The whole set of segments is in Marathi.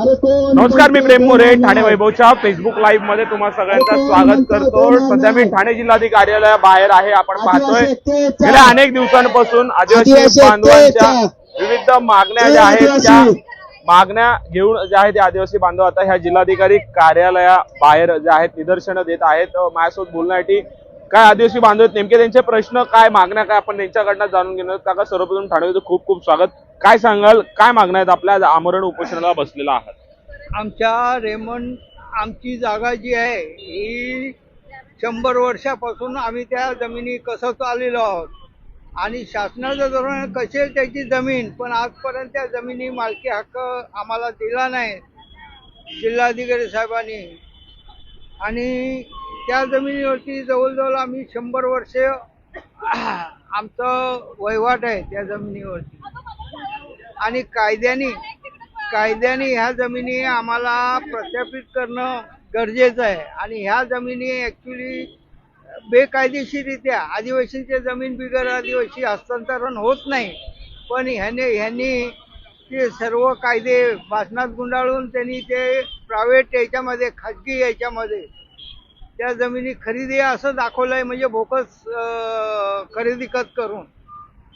नमस्कार मी प्रेम मोरे ठाणे वैभवच्या फेसबुक लाईव्हमध्ये तुम्हा सगळ्यांचं स्वागत करतो. सध्या मी ठाणे जिल्हाधिकारी कार्यालया बाहेर आहे आपण पाहतोय. गेल्या अनेक दिवसांपासून आदिवासी बांधवांच्या विविध मागण्या ज्या आहेत त्या मागण्या घेऊन ज्या आहेत ते आदिवासी बांधव आता ह्या जिल्हाधिकारी कार्यालया बाहेर ज्या आहेत निदर्शनं देत आहेत. माझ्यासोबत बोलण्यासाठी काय आदिवासी बांधव आहेत नेमके त्यांचे प्रश्न काय मागण्या काय आपण त्यांच्याकडनं जाणून घेणार. काका सर्वप्रथम ठाण्याचं खूप खूप स्वागत. काय सांगाल? काय मागण्या आहेत आपल्या आमरण उपोषणाला बसलेला आहात? आमच्या रेमंड आमची जागा जी आहे ही शंभर वर्षापासून आम्ही त्या जमिनी कसं चाललेलो आहोत? आणि शासनाचं धोरण कसे त्याची जमीन? पण आजपर्यंत त्या जमिनी मालकी हक्क आम्हाला दिला नाही जिल्हाधिकारी साहेबांनी. आणि त्या जमिनीवरती जवळजवळ आम्ही शंभर वर्ष आमचं वहिवाट आहे त्या जमिनीवरती. आणि कायद्याने कायद्याने ह्या जमिनी आम्हाला प्रस्थापित करणं गरजेचं आहे. आणि ह्या जमिनी ॲक्च्युली बेकायदेशीररित्या आदिवासींच्या जमीन बिगर आदिवासी हस्तांतरण होत नाही. पण ह्याने ह्यांनी ते सर्व कायदे भाषणात गुंडाळून त्यांनी ते प्रायव्हेट याच्यामध्ये खाजगी याच्यामध्ये त्या जमिनी खरेदी असं दाखवलं आहे म्हणजे भोकस खरेदी खत करून.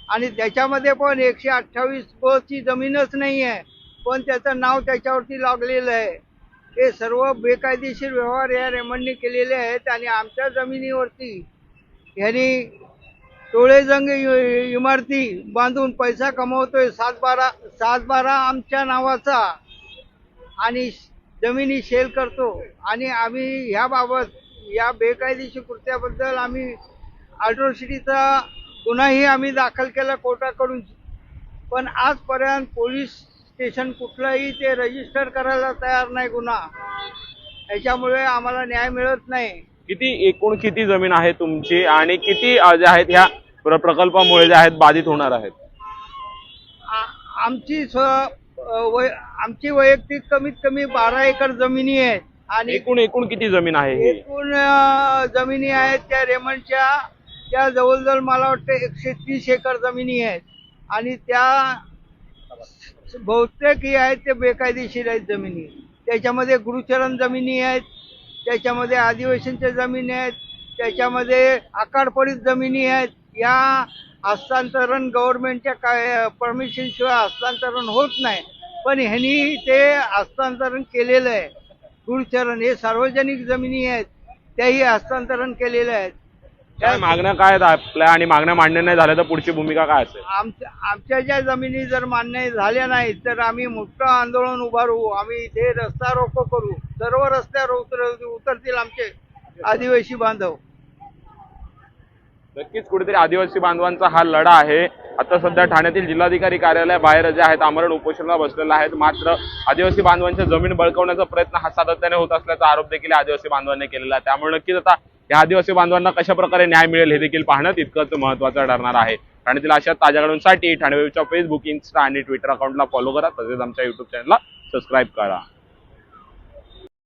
आणि त्याच्यामध्ये पण एकशे अठ्ठावीस ब ची जमीनच नाही आहे पण त्याचं नाव त्याच्यावरती लागलेलं आहे. हे सर्व बेकायदेशीर व्यवहार या रेमंडने केलेले आहेत आणि आमच्या जमिनीवरती ह्यांनी टोळेजंग इ- इमारती बांधून पैसा कमवतोय सात बारा सात बारा आमच्या नावाचा. आणि जमिनी शेल करतो. आणि आम्ही ह्याबाबत या बेकायदेशीर कृत्याबद्दल आम्ही अॅट्रॉसिटीचा गुन्हाही आम्ही दाखल केला कोर्टाकडून. पण आजपर्यंत पोलीस स्टेशन कुठलंही ते रजिस्टर करायला तयार नाही गुन्हा. याच्यामुळे आम्हाला न्याय मिळत नाही. किती एकूण किती जमीन आहे तुमची आणि किती जे आहेत ह्या प्र- प्रकल्पामुळे जे आहेत बाधित होणार आहेत? आ- आमची स्व अ, वै आमची वैयक्तिक कमीत कमी बारा एकर जमिनी आहेत. आणि एकूण एकूण किती जमीन आहे ही? एकूण अ, जमिनी आहेत त्या रेमंडच्या त्या जवळजवळ मला वाटतं एकशे तीस एकर जमिनी आहेत आणि त्या बहुतेक हे आहेत ते बेकायदेशीर आहेत जमिनी. त्याच्यामध्ये गुरुचरण जमिनी आहेत त्याच्यामध्ये आदिवासींच्या जमिनी आहेत त्याच्यामध्ये आकारपडीत जमिनी आहेत. या हस्तांतरण गव्हर्नमेंटच्या काय परमिशनशिवाय हस्तांतरण होत नाही. पण ह्यांनी ते हस्तांतरण केलेलं आहे. गुरुचरण हे सार्वजनिक जमिनी आहेत त्याही हस्तांतरण केलेलं आहेत काय मागण्या काय आहेत आपल्या? आणि मागण्या मान्य नाही झाल्या तर पुढची भूमिका काय असेल? आमच्या आमच्या ज्या जमिनी जर मान्य झाल्या नाहीत तर आम्ही मोठं आंदोलन उभारू आम्ही इथे रस्ता रोको करू. सर्व रस्त्यावर उतर उतरतील आमचे आदिवासी बांधव. नक्कीच कुठेतरी आदिवासी बांधवांचा हा लढा आहे. आता सध्या ठाण्यातील जिल्हाधिकारी कार्यालय बाहेर जे आहेत आमरण उपोषणाला बसलेले आहेत. मात्र आदिवासी बांधवांच्या जमीन बळकवण्याचा प्रयत्न हा सातत्याने होत असल्याचा आरोप देखील आदिवासी बांधवांनी केलेला आहे. त्यामुळे नक्कीच आता या आदिवासी बांधवांना कशा प्रकारे न्याय मिळेल हे देखील पाहणं तितकंच महत्वाचं ठरणार आहे. ठाण्यातील अशा ताज्या घडामोडींसाठी ठाणे वेबच्या फेसबुक इन्स्टा आणि ट्विटर अकाउंटला फॉलो करा तसेच आमच्या युट्यूब चॅनलला सबस्क्राईब करा.